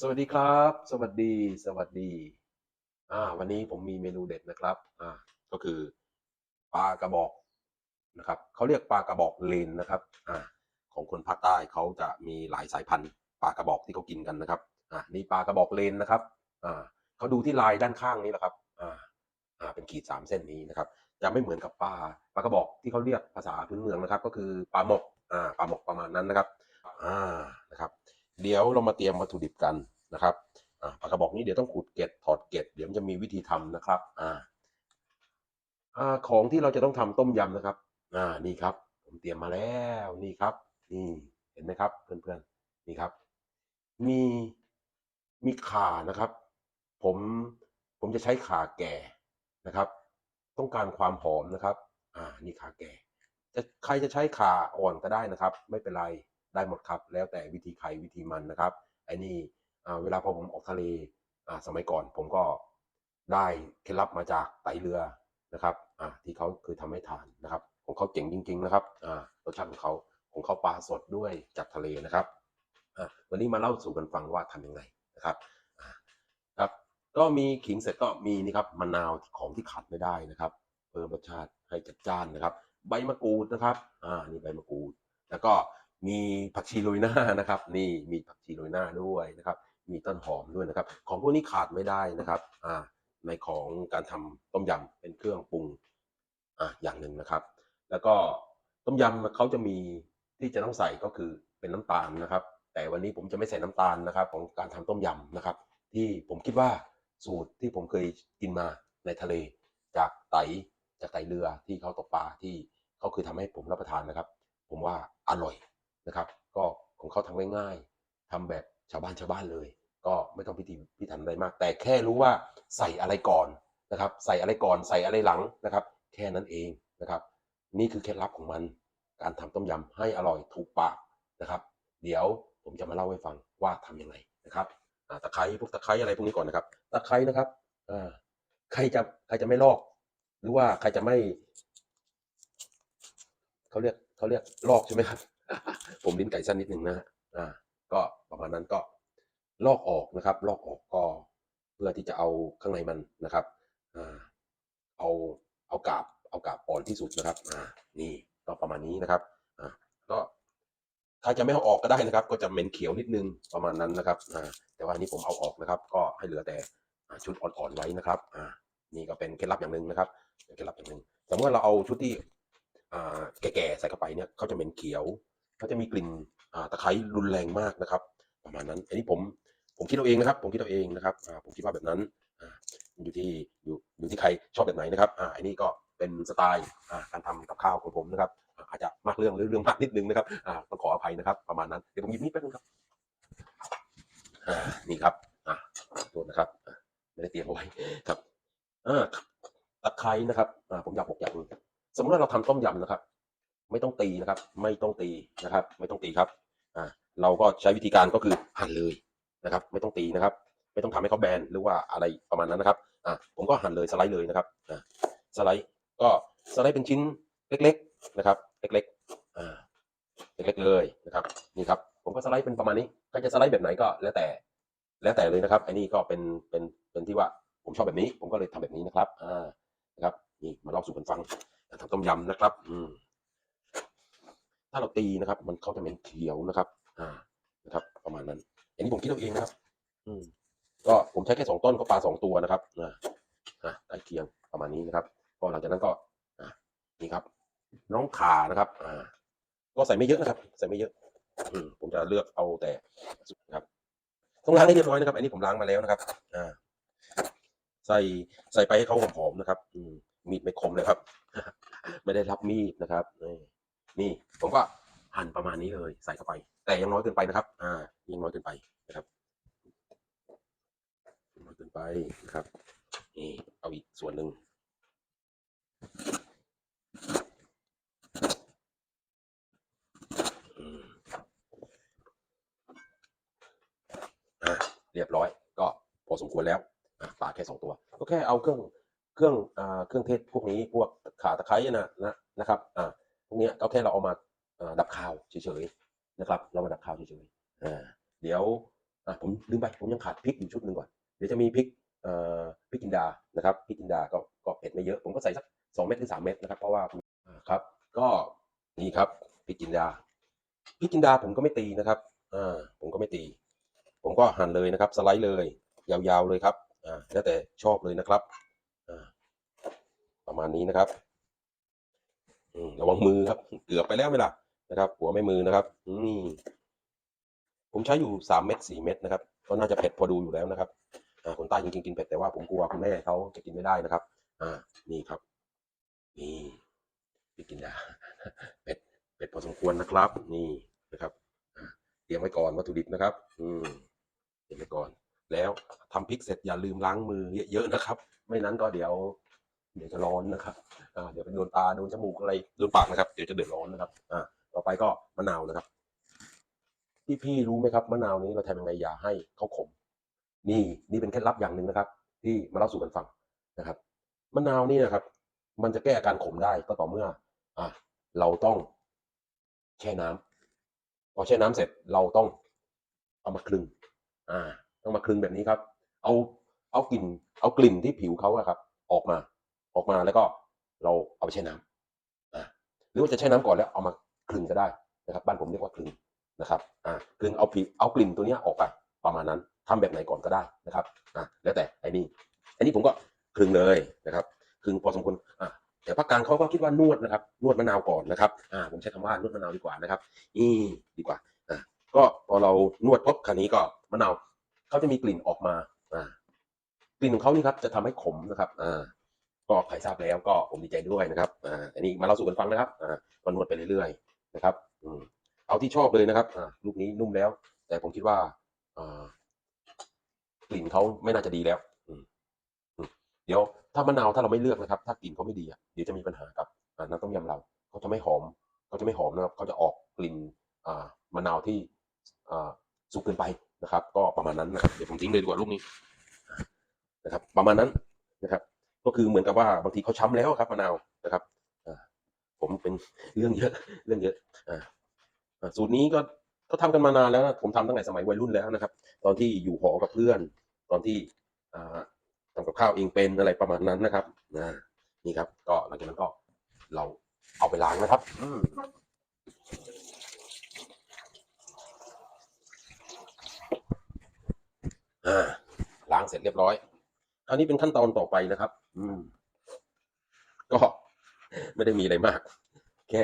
สวัสดีครับ สวัสดี สวัสดีอ่าวันนี้ผมมีเมนูเด็ดนะครับอ่าก็คือปลากระบอกนะครับเขาเรียกปลากระบอกเลนนะครับอ่าของคนภาคใต้เขาจะมีหลายสายพันธุ์ปลากระบอกที่เขากินกันนะครับอ่านี่ปลากระบอกเลนนะครับอ่าเขาดูที่ลายด้านข้างนี้แหละครับอ่าอ่าเป็นขีดสามเส้นนี้นะครับ จะไม่เหมือนกับปลาปลากระบอกที่เขาเรียกภาษาพื้นเมืองนะครับ ก็คือปลาหมกอ่าปลาหมกประมาณนั้นนะครับอ่านะครับ เดี๋ยวเรามาเตรียมวัตถุดิบกันนะครับปากกระบอกนี้เดี๋ยวต้องขูดเกล็ดถอดเกล็ดเดี๋ยวมันจะมีวิธีทำนะครับอ่าอ่าของที่เราจะต้องทำต้มยำนะครับอ่านี่ครับ ผมเตรียมมาแล้วนี่ครับ นี่เห็นไหมครับเพื่อนๆนี่ครับ มีมีข่านะครับ ผมผมจะใช้ข่าแก่นะครับ ต้องการความหอมนะครับ อ่านี่ข่าแก่จะใครจะใช้ข่าอ่อนก็ได้นะครับ ไม่เป็นไร ได้หมดครับ แล้วแต่วิธีใครวิธีมันนะครับไอ้นี่เวลาพอผมออกทะเลสมัยก่อนผมก็ได้เคล็ดลับมาจากไตเรือนะครับที่เขาเคยทำให้ทานนะครับ ของเขาเจ๋งจริง ๆ นะครับรสชาติของเขาของเขาปลาสดด้วยจากทะเลนะครับวันนี้มาเล่าสู่กันฟังว่าทำยังไงนะครับครับก็มีขิงเสร็จก็มีนี่ครับมะนาวของที่ขาดไม่ได้นะครับ เพิ่มรสชาติให้จัดจ้านนะครับ ใบมะกรูดนะครับอ่านี่ใบมะกรูด แล้วก็ มีผักชีโรยหน้านะครับ นี่มีผักชีโรยหน้าด้วยนะครับ มีต้นหอมด้วยนะครับ ของพวกนี้ขาดไม่ได้นะครับอ่าในของการทำต้มยำเป็นเครื่องปรุงอ่าอย่างหนึ่งนะครับ แล้วก็ต้มยำเขาจะมีที่จะต้องใส่ก็คือเป็นน้ำตาลนะครับ แต่วันนี้ผมจะไม่ใส่น้ำตาลนะครับ ของการทำต้มยำนะครับ ที่ผมคิดว่าสูตรที่ผมเคยกินมาในทะเล จากไตจากไตเรือที่เขาตกปลาที่เขาเคยทำให้ผมรับประทานนะครับ ผมว่าอร่อย นะครับ ก็ของเขาทำง่ายๆทำแบบชาวบ้านชาวบ้านเลย ก็ไม่ต้องพิธีพิถันอะไรมาก แต่แค่รู้ว่าใส่อะไรก่อนนะครับ ใส่อะไรก่อนใส่อะไรหลังนะครับ แค่นั้นเองนะครับ นี่คือเคล็ดลับของมัน การทำต้มยำให้อร่อยถูกปากนะครับ เดี๋ยวผมจะมาเล่าให้ฟังว่าทำยังไงนะครับตะไคร้พวกตะไคร้อะไรพวกนี้ก่อนนะครับตะไคร้นะครับอ่าใครจะใครจะไม่ลอก หรือว่าใครจะไม่เขาเรียกเขาเรียกลอกใช่ไหมครับ ผมลิ้นไก่สั้นนิดนึงนะฮะอ่าก็ประมาณนั้นก็ลอกออกนะครับ ลอกออกก็เพื่อที่จะเอาข้างในมันนะครับอ่าเอาเอากาบเอากาบอ่อนที่สุดนะครับอ่านี่ก็ประมาณนี้นะครับอ่าก็ใครจะไม่เอาออกก็ได้นะครับ ก็จะเหม็นเขียวนิดนึงประมาณนั้นนะครับอ่าแต่ว่านี้ผมเอาออกนะครับ ก็ให้เหลือแต่ชุดอ่อนๆไว้นะครับอ่านี่ก็เป็นเคล็ดลับอย่างหนึ่งนะครับเคล็ดลับอย่างหนึ่งสมมติว่าเราเอาชุดที่อ่าแก่ๆใส่เข้าไปเนี่ยเขาจะเหม็นเขียว เขาจะมีกลิ่นตะไคร้รุนแรงมากนะครับ ประมาณนั้น อันนี้ผมผมคิดเอาเองนะครับ ผมคิดเอาเองนะครับผมคิดว่าแบบนั้นอยู่ที่อยู่อยู่ที่ใครชอบแบบไหนนะครับอ่าอันนี้ก็เป็นสไตล์การทำกับข้าวของผมนะครับ อาจจะมากเรื่องหรือเรื่องมากนิดนึงนะครับอ่าต้องขออภัยนะครับ ประมาณนั้นเดี๋ยวผมหยิบนี่แป๊บนึงครับอ่านี่ครับอ่าโทษนะครับไม่ได้เตรียมเอาไว้ครับอ่าตะไคร้นะครับอ่าผมอยากบอกอย่างนึงสมมติว่าเราทำต้มยำนะครับ ไม่ต้องตีนะครับ ไม่ต้องตีนะครับ ไม่ต้องตีครับอ่าเราก็ใช้วิธีการก็คือหั่นเลยนะครับ ไม่ต้องตีนะครับ ไม่ต้องทำให้เขาแบนหรือว่าอะไรประมาณนั้นนะครับอ่าผมก็หั่นเลยสไลด์เลยนะครับอ่าสไลด์ก็สไลด์เป็นชิ้นเล็ก ๆนะครับ เล็กๆอ่าเล็กๆเลยนะครับนี่ครับ ผมก็สไลด์เป็นประมาณนี้ใครจะสไลด์แบบไหนก็แล้วแต่ แล้วแต่เลยนะครับอันนี้ก็เป็นเป็นเป็นที่ว่าผมชอบแบบนี้ ผมก็เลยทำแบบนี้นะครับอ่านะครับนี่มาเล่าสู่กันฟังทำต้มยำนะครับ อืม ถ้าเราตีนะครับ มันเขาจะเห็นเขียวนะครับ อ่านะครับ ประมาณนั้นอันนี้ผมคิดเอาเองนะครับ อืมก็ผมใช้แค่สองต้นก็ปลาสองตัวนะครับอ่าอ่าใกล้เคียงประมาณนี้นะครับ ก็หลังจากนั้นก็อ่านี่ครับ น้องขานะครับ อ่า ก็ใส่ไม่เยอะนะครับ ใส่ไม่เยอะ อืมผมจะเลือกเอาแต่นะครับต้องล้างให้เรียบร้อยนะครับ อันนี้ผมล้างมาแล้วนะครับ อ่า ใส่ใส่ไปให้เขาหอมๆนะครับ อืมมีดไม่คมเลยครับ ไม่ได้รับมีดนะครับนี่ นี่ผมก็หั่นประมาณนี้เลยใส่เข้าไป แต่ยังน้อยเกินไปนะครับ อ่ายังน้อยเกินไปนะครับน้อยเกินไปนะครับนี่เอาอีกส่วนหนึ่งอ่าเรียบร้อยก็พอสมควรแล้วปลาแค่สองตัว ก็แค่เอาเครื่องเครื่องอ่าเครื่องเทศพวกนี้พวกขาตะไคร้นะนะนะครับอ่า พวกนี้ก็แค่เราเอามาดับคาวเฉยๆนะครับ เรามาดับคาวเฉยๆเดี๋ยวผมลืมไปผมยังขาดพริกอยู่ชุดหนึ่งก่อนเดี๋ยวจะมีพริกพริกจินดานะครับพริกจินดาก็ก็เผ็ดไม่เยอะผมก็ใส่สักสองเม็ดหรือสามเม็ดนะครับเพราะว่าครับ ก็นี่ครับพริกจินดาพริกจินดาผมก็ไม่ตีนะครับอ่าผมก็ไม่ตี ผมก็หั่นเลยนะครับ สไลด์เลย ยาวๆเลยครับอ่าแล้วแต่ชอบเลยนะครับอ่าประมาณนี้นะครับ ระวังมือครับ เกือบไปแล้วไหมล่ะนะครับ หัวไม่มือนะครับนี่ผมใช้อยู่สามเม็ดสี่เม็ดนะครับก็น่าจะเผ็ดพอดูอยู่แล้วนะครับอ่าคนใต้จริงๆกินเผ็ดแต่ว่าผมกลัวคุณแม่เขาจะกินไม่ได้นะครับ อ่า นี่ครับ นี่พี่กินดาเป็ดเป็ดพอสมควรนะครับ นี่นะครับเตรียมไว้ก่อนวัตถุดิบนะครับ อืมเตรียมไว้ก่อน แล้วทำพริกเสร็จอย่าลืมล้างมือเยอะๆนะครับ ไม่นั้นก็เดี๋ยว เดี๋ยวจะร้อนนะครับอ่าเดี๋ยวไปโดนตาโดนจมูกอะไรโดนปากนะครับเดี๋ยวจะเดือดร้อนนะครับอ่าต่อไปก็มะนาวนะครับพี่พี่รู้ไหมครับมะนาวนี้เราทำยังไงอย่าให้เขาขม นี่นี่เป็นเคล็ดลับอย่างหนึ่งนะครับ ที่มาเล่าสู่กันฟังนะครับมะนาวนี่นะครับ มันจะแก้อาการขมได้ก็ต่อเมื่อ อะเราต้องแช่น้ำพอแช่น้ำเสร็จเราต้องเอามาคลึง อ่า ต้องมาคลึงแบบนี้ครับ เอาเอากลิ่น เอากลิ่นที่ผิวเขาอะครับ ออกมา ออกมาแล้วก็เราเอาไปแช่น้ำหรือว่าจะแช่น้ำก่อนแล้วเอามาคลึงก็ได้นะครับ บ้านผมเรียกว่าคลึงนะครับอ่าคลึงเอาผิเอากลิ่นตัวนี้ออกไปประมาณนั้นทำแบบไหนก่อนก็ได้นะครับอ่าแล้วแต่ไอ้นี่ไอ้นี่ผมก็คลึงเลยนะครับคลึงพอสมควรอ่าแต่ภาคกลางเขาก็คิดว่านวดนะครับ นวดมะนาวก่อนนะครับอ่าผมใช้คำว่านวดมะนาวดีกว่านะครับนี่ดีกว่าอ่าก็พอเรานวดปุ๊บคราวนี้ก็มะนาวเขาจะมีกลิ่นออกมาอ่ากลิ่นของเขานี่ครับจะทำให้ขมนะครับอ่า ก็ใครทราบแล้วก็ผมดีใจด้วยนะครับอ่าอันนี้มาเล่าสู่กันฟังนะครับอ่าก็นวดไปเรื่อยๆนะครับอืมเอาที่ชอบเลยนะครับอ่าลูกนี้นุ่มแล้ว แต่ผมคิดว่าอ่ากลิ่นเขาไม่น่าจะดีแล้วอืมอืมเดี๋ยวถ้ามะนาวถ้าเราไม่เลือกนะครับ ถ้ากลิ่นเขาไม่ดีอะเดี๋ยวจะมีปัญหากับอ่าน้ำต้มยำเราเขาจะไม่หอมเขาจะไม่หอมนะครับเขาจะออกกลิ่นอ่ามะนาวที่อ่าสุกเกินไปนะครับ ก็ประมาณนั้นนะครับเดี๋ยวผมทิ้งเลยดีกว่าลูกนี้นะครับ ประมาณนั้นนะครับ ก็คือเหมือนกับว่าบางทีเขาช้ำแล้วครับมะนาวนะครับผมเป็นเรื่องเยอะเรื่องเยอะอ่าสูตรนี้ก็ก็ทำกันมานานแล้วนะผมทำตั้งแต่สมัยวัยรุ่นแล้วนะครับ ตอนที่อยู่หอกับเพื่อน ตอนที่อ่าทำกับข้าวเองเป็นอะไรประมาณนั้นนะครับนะนี่ครับ ก็หลังจากนั้นก็เราเอาไปล้างนะครับอ่าล้างเสร็จเรียบร้อยคราวนี้เป็นขั้นตอนต่อไปนะครับ ก็ไม่ได้มีอะไรมาก แค่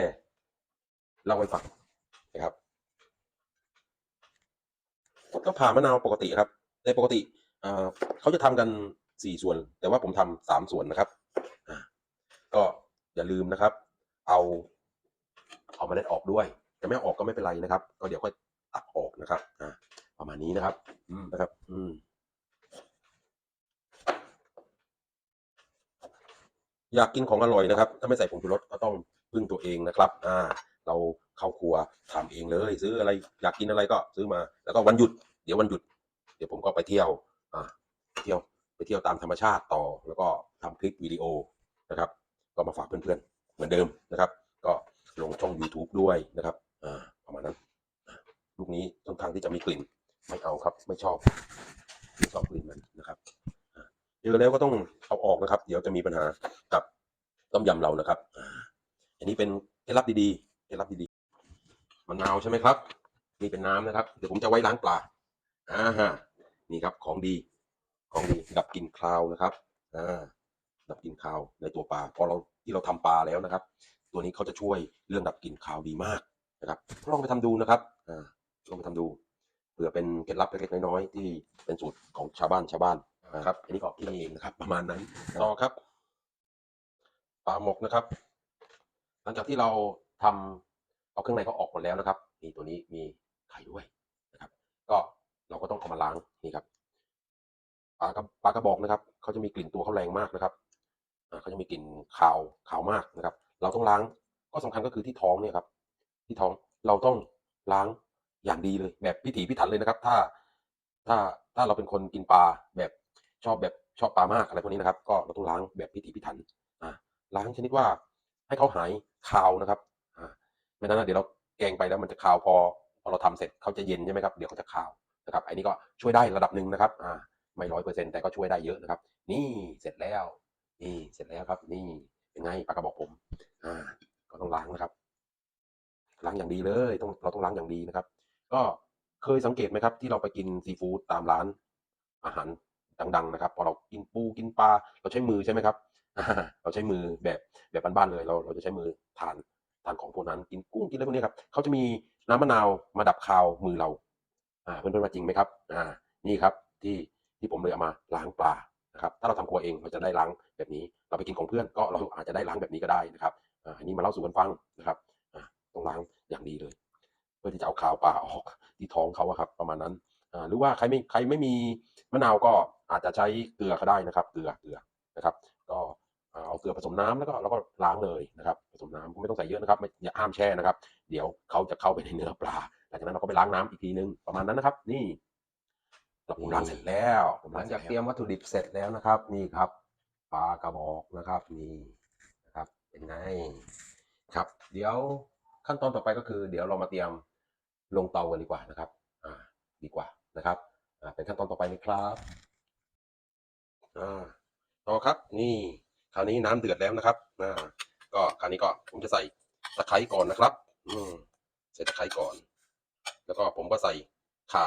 เล่าให้ฟังนะครับก็ผ่ามะนาวปกติครับในปกติเขาจะทำกันสี่ส่วน แต่ว่าผมทำสามส่วนนะครับก็อย่าลืมนะครับ เอาเอาเมล็ดออกด้วยจะไม่ออกก็ไม่เป็นไรนะครับ ก็เดี๋ยวค่อยตักออกนะครับประมาณนี้นะครับ อืมนะครับ อืม อยากกินของอร่อยนะครับ ถ้าไม่ใส่ผงชูรสก็ต้องพึ่งตัวเองนะครับ อ่า เราเข้าครัวทำเองเลย ซื้ออะไรอยากกินอะไรก็ซื้อมา แล้วก็วันหยุด เดี๋ยววันหยุด เดี๋ยวผมก็ไปเที่ยว อ่า เที่ยวไปเที่ยวตามธรรมชาติต่อ แล้วก็ทำคลิปวิดีโอนะครับ ก็มาฝากเพื่อนๆ เหมือนเดิมนะครับ ก็ลงช่อง YouTube ด้วยนะครับ อ่า ประมาณนั้น ลูกนี้ค่อนข้างที่จะมีกลิ่น ไม่เอาครับ ไม่ชอบ ไม่ชอบกลิ่นมันนะครับอ่าเจอแล้วก็ต้อง ออกนะครับ เดี๋ยวจะมีปัญหากับต้มยำเรานะครับ อันนี้เป็นเคล็ดลับดีๆเคล็ดลับดีๆมะนาวใช่ไหมครับนี่เป็นน้ำนะครับ เดี๋ยวผมจะไว้ล้างปลาอ่าฮะนี่ครับของดี ของดีดับกลิ่นคาวนะครับอ่าดับกลิ่นคาวในตัวปลาพอเราที่เราทำปลาแล้วนะครับ ตัวนี้เขาจะช่วยเรื่องดับกลิ่นคาวดีมากนะครับลองไปทำดูนะครับอ่าลองไปทำดูเผื่อเป็นเคล็ดลับเล็กๆน้อยๆที่เป็นสูตรของชาวบ้านชาวบ้าน นะครับอันนี้ก็กินเองนะครับ ประมาณนั้นต่อครับปลาหมกนะครับ หลังจากที่เราทำเอาเครื่องในเขาออกหมดแล้วนะครับนี่ตัวนี้มีไข่ด้วยนะครับ ก็เราก็ต้องเอามาล้างนี่ครับปลากระปลากระบอกนะครับเขาจะมีกลิ่นตัวเขาแรงมากนะครับอ่าเขาจะมีกลิ่นขาวขาวมากนะครับ เราต้องล้างก็สำคัญก็คือที่ท้องเนี่ยครับ ที่ท้องเราต้องล้างอย่างดีเลยแบบพิถีพิถันเลยนะครับ ถ้าถ้าถ้าเราเป็นคนกินปลาแบบ ชอบแบบชอบปลามากอะไรพวกนี้นะครับ ก็เราต้องล้างแบบพิถีพิถันอ่าล้างชนิดว่าให้เขาหายคาวนะครับอ่าไม่นั้นนะเดี๋ยวเราแกงไปแล้วมันจะคาวพอพอเราทำเสร็จเขาจะเย็นใช่ไหมครับเดี๋ยวเขาจะคาวนะครับอันนี้ก็ช่วยได้ระดับหนึ่งนะครับอ่าไม่ร้อยเปอร์เซ็นต์แต่ก็ช่วยได้เยอะนะครับ นี่เสร็จแล้ว นี่เสร็จแล้วครับ นี่เป็นไงปลากระบอกผม อ่า ก็ต้องล้างนะครับ ล้างอย่างดีเลยต้องเราต้องล้างอย่างดีนะครับ ก็เคยสังเกตไหมครับ ที่เราไปกินซีฟู้ดตามร้านอาหาร ดังๆนะครับ พอเรากินปูกินปลาเราใช้มือใช่ไหมครับเราใช้มือแบบแบบบ้านๆเลยเราเราจะใช้มือทานทานของพวกนั้นกินกุ้งกินอะไรพวกนี้ครับเขาจะมีน้ำมะนาวมาดับคาวมือเราอ่าเพื่อนๆว่าจริงไหมครับอ่านี่ครับที่ที่ผมเลยเอามาล้างปลานะครับถ้าเราทำครัวเองเราจะได้ล้างแบบนี้ เราไปกินของเพื่อนก็เราอาจจะได้ล้างแบบนี้ก็ได้นะครับอ่าอันนี้มาเล่าสู่กันฟังนะครับอ่าต้องล้างอย่างดีเลย เพื่อที่จะเอาคาวปลาออกที่ท้องเขาครับ ประมาณนั้นอ่าหรือว่าใครไม่ใครไม่มีมะนาวก็ อาจจะใช้เกลือก็ได้นะครับเกลือเกลือนะครับ ก็อ่าเอาเกลือผสมน้ำแล้วก็แล้วก็ล้างเลยนะครับผสมน้ำไม่ต้องใส่เยอะนะครับไม่อย่าห้ามแช่นะครับ เดี๋ยวเขาจะเข้าไปในเนื้อปลาหลังจากนั้นเราก็ไปล้างน้ำอีกทีนึงประมาณนั้นนะครับ นี่เราผมล้างเสร็จแล้วผมหลัล้างงเสจากร็จเตรีแล้วยมวัตถุดิบเสร็จแล้วนะครับ นี่ครับปลากระบอกนะครับนี่นะครับ เป็นไงครับ เดี๋ยวขั้นตอนต่อไปก็คือ เดี๋ยวเรามาเตรียมลงเตากันดีกว่านะครับ อ่า ดีกว่านะครับ อ่าเป็นขั้นตอนต่อไปนะครับ อ่าต่อครับ นี่คราวนี้น้ำเดือดแล้วนะครับอ่าก็คราวนี้ก็ผมจะใส่ตะไคร้ก่อนนะครับ อืมใส่ตะไคร้ก่อน แล้วก็ผมก็ใส่ข่า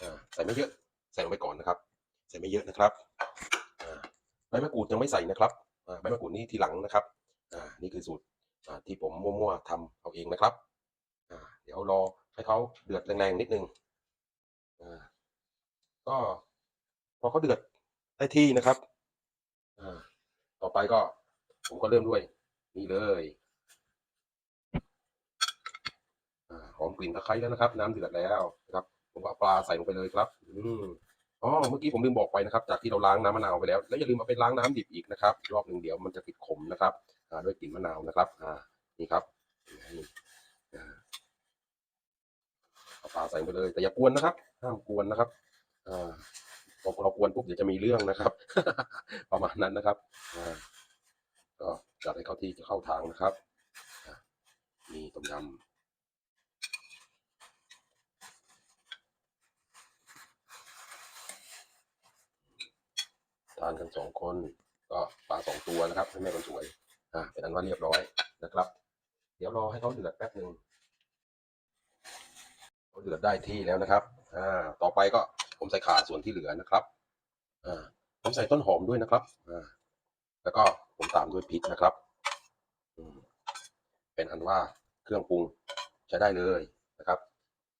อ่าใส่ไม่เยอะ ใส่ลงไปก่อนนะครับ ใส่ไม่เยอะนะครับอ่าใบมะกรูดยังไม่ใส่นะครับอ่าใบมะกรูดนี่ทีหลังนะครับอ่านี่คือสูตรอ่าที่ผมมั่วๆทำเอาเองนะครับอ่าเดี๋ยวรอให้เขาเดือดแรงๆนิดนึงอ่าก็พอเขาเดือด ได้ที่นะครับ อ่า ต่อไปก็ ผมก็เริ่มด้วย นี่เลยอ่าหอมกลิ่นตะไคร้แล้วนะครับ น้ำเดือดแล้วนะครับ ผมก็เอาปลาใส่ลงไปเลยครับ อืมอ๋อเมื่อกี้ผมลืมบอกไปนะครับ จากที่เราล้างน้ำมะนาวไปแล้ว แล้วอย่าลืมเอาไปล้างน้ำดิบอีกนะครับ รอบหนึ่งเดี๋ยวมันจะติดขมนะครับอ่าด้วยกลิ่นมะนาวนะครับ อ่า นี่ครับเอาปลาใส่ไปเลย แต่อย่ากวนนะครับ ห้ามกวนนะครับ อ่า พอเรากวนปุ๊บเดี๋ยวจะมีเรื่องนะครับ ประมาณนั้นนะครับก็จัดให้เข้าที่จะเข้าทางนะครับมีต้มยำทานกันสองคนก็ปลาสองตัวนะครับให้แม่คนสวย อ่าเป็นอันว่าเรียบร้อยนะครับ เดี๋ยวรอให้เขาเดือดแป๊บหนึ่งเขาเดือดได้ที่แล้วนะครับ อ่า ต่อไปก็ ผมใส่ขาส่วนที่เหลือนะครับอ่าผมใส่ต้นหอมด้วยนะครับอ่าแล้วก็ผมตามด้วยพริกนะครับอืมเป็นอันว่าเครื่องปรุงใช้ได้เลยนะครับ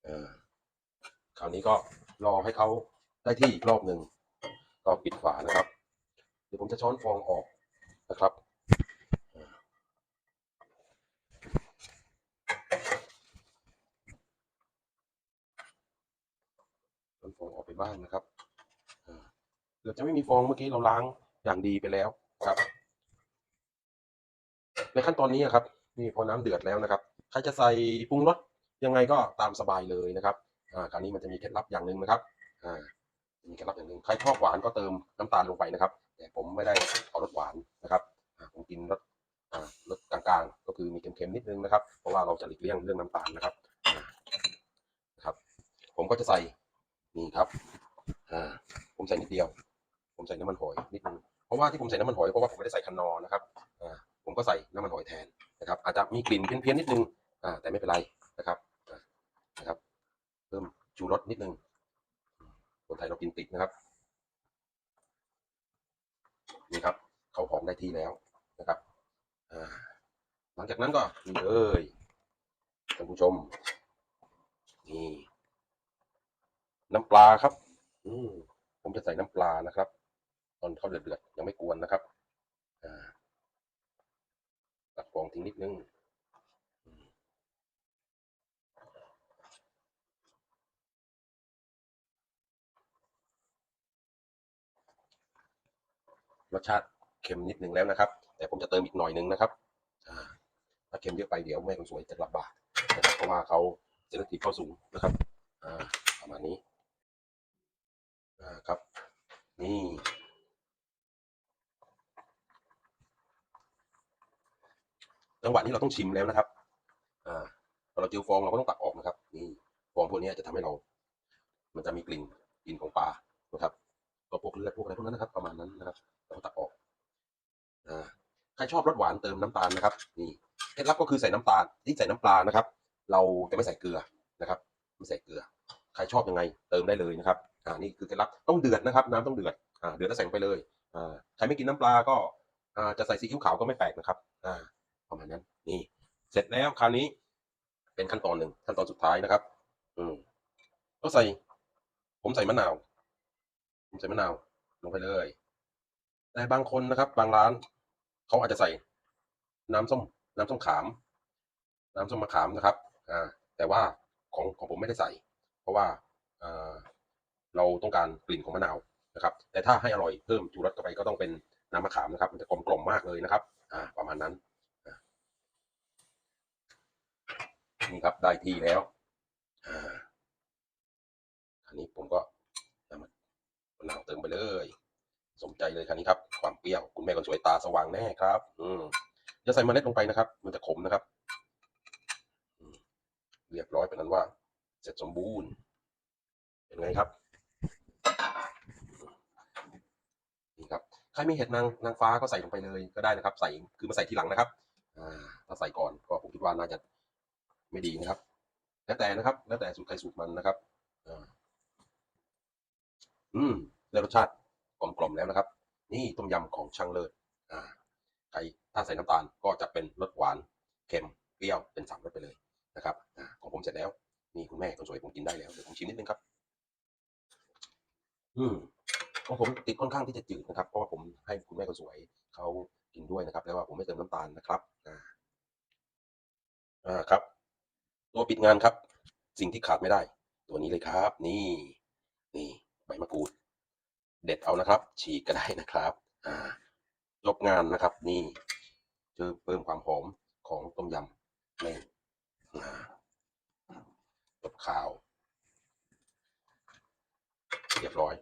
เอ่าคราวนี้ก็รอให้เขาได้ที่อีกรอบหนึ่งก็ปิดฝานะครับ เดี๋ยวผมจะช้อนฟองออกนะครับช้อนฟองออกไป บ้างนะครับอ่าเกือบจะไม่มีฟองเมื่อกี้เราล้างอย่างดีไปแล้วครับ ในขั้นตอนนี้ครับนี่พอน้ำเดือดแล้วนะครับใครจะใส่ปรุงรสยังไงก็ตามสบายเลยนะครับอ่าคราวนี้มันจะมีเคล็ดลับอย่างหนึ่งนะครับอ่ามีเคล็ดลับอย่างหนึ่งใครชอบหวานก็เติมน้ำตาลลงไปนะครับ แต่ผมไม่ได้เอารสหวานนะครับอ่าผมกินรสอ่ารสกลางๆ ก็คือมีเค็มๆนิดนึงนะครับ เพราะว่าเราจะหลีกเลี่ยงเรื่องน้ำตาลนะครับนะครับ ผมก็จะใส่นี่ครับ ส่นิดเดียว ผมใส่น้ำมันหอยนิดนึงเพราะว่าที่ผมใส่น้ำมันหอยเพราะว่าผมไม่ได้ใส่คันนอนะครับอ่าผมก็ใส่น้ำมันหอยแทนนะครับ อาจจะมีกลิ่นเพี้ยนๆนิดนึงอ่าแต่ไม่เป็นไรนะครับนะครับ เพิ่มชูรสนิดนึงคนไทยเรากินติดนะครับนี่ครับเขาหอมได้ที่แล้วนะครับหลังจากนั้นก็นี่เลยท่านผู้ชมนี่น้ำปลาครับ อืม ผมจะใส่น้ำปลานะครับ ตอนเขาเดือดเดือดๆยังไม่กวนนะครับตัดฟองทิ้งนิดนึงรสชาติเค็มนิดนึงแล้วนะครับ แต่ผมจะเติมอีกหน่อยนึงนะครับถ้าเค็มเยอะไปเดี๋ยวแม่คนสวยจะลำบากนะครับเพราะว่าเขาเซนซิทีฟเข้าสูงนะครับประมาณนี้ อ่าครับ นี่จังหวะนี้เราต้องชิมแล้วนะครับ อ่าพอเราเจอฟองเราก็ต้องตักออกนะครับ นี่ฟองพวกนี้จะทำให้เรา มันจะมีกลิ่นกลิ่นของปลานะครับตัวพวกเลือดพวกอะไรพวกนั้นนะครับ ประมาณนั้นนะครับ เราตักออกอ่าใครชอบรสหวานเติมน้ำตาลนะครับ นี่เคล็ดลับก็คือใส่น้ำตาลที่ใส่น้ำปลานะครับ เราจะไม่ใส่เกลือนะครับ ไม่ใส่เกลือ ใครชอบยังไงเติมได้เลยนะครับอ่านี่คือเคล็ดลับต้องเดือดนะครับ น้ำต้องเดือดอ่าเดือดแล้วใส่ลงไปเลยอ่าใครไม่กินน้ำปลาก็อ่าจะใส่ซีอิ๊วขาวก็ไม่แปลกนะครับอ่าประมาณนั้นนี่ เสร็จแล้วคราวนี้ เป็นขั้นตอนหนึ่งขั้นตอนสุดท้ายนะครับ อืมก็ใส่ ผมใส่มะนาว ผมใส่มะนาว ลงไปเลยแต่บางคนนะครับ บางร้านเขาอาจจะใส่ น้ำส้ม น้ำส้มขาม น้ำส้มมะขามนะครับ อ่า แต่ว่าของของผมไม่ได้ใส่ เพราะว่าเราต้องการกลิ่นของมะนาวนะครับ แต่ถ้าให้อร่อยเพิ่มชูรสเข้าไปก็ต้องเป็นน้ำมะขามนะครับ มันจะกลมกล่อมมากเลยนะครับอ่าประมาณนั้นนี่ครับได้ที่แล้วอ่าอันนี้ผมก็น้ำมะนาวเติมไปเลย สมใจเลยคันนี้ครับ ความเปรี้ยวคุณแม่คนสวยตาสว่างแน่ครับ อืมอย่าใส่มเมล็ดลงไปนะครับ มันจะขมนะครับเรียบร้อยเป็นนั้นว่า เสร็จสมบูรณ์เป็นไงครับนี่ครับใครมีเห็ดนางนางฟ้าก็ใส่ลงไปเลยก็ได้นะครับ ใส่คือมาใส่ทีหลังนะครับถ้าใส่ก่อนก็ผมคิดว่าน่าจะไม่ดีนะครับ แล้วแต่นะครับ แล้วแต่สูตรใครสูตรมันนะครับอืมได้รสชาติกลมกล่อมแล้วนะครับ นี่ต้มยำของช่างเลิศอ่าใครถ้าใส่น้ำตาลก็จะเป็นรสหวานเค็มเปรี้ยวเป็นสามรสไปเลยนะครับอของผมเสร็จแล้ว นี่คุณแม่คนสวยผมกินได้แล้วเดี๋ยวผมชิมนิดนึงครับ อืมของผมติดค่อนข้างที่จะจืดนะครับ เพราะว่าผมให้คุณแม่คนสวยเขากินด้วยนะครับแล้วว่าผมไม่เติมน้ำตาลนะครับอ่าอ่าครับ ตัวปิดงานครับ สิ่งที่ขาดไม่ได้ ตัวนี้เลยครับ นี่ นี่ใบมะกรูด เด็ดเอานะครับ ฉีกก็ได้นะครับ อ่าจบงานนะครับ นี่เพิ่มความหอมของต้มยำนี่อ่า จบข่าว เรียบร้อย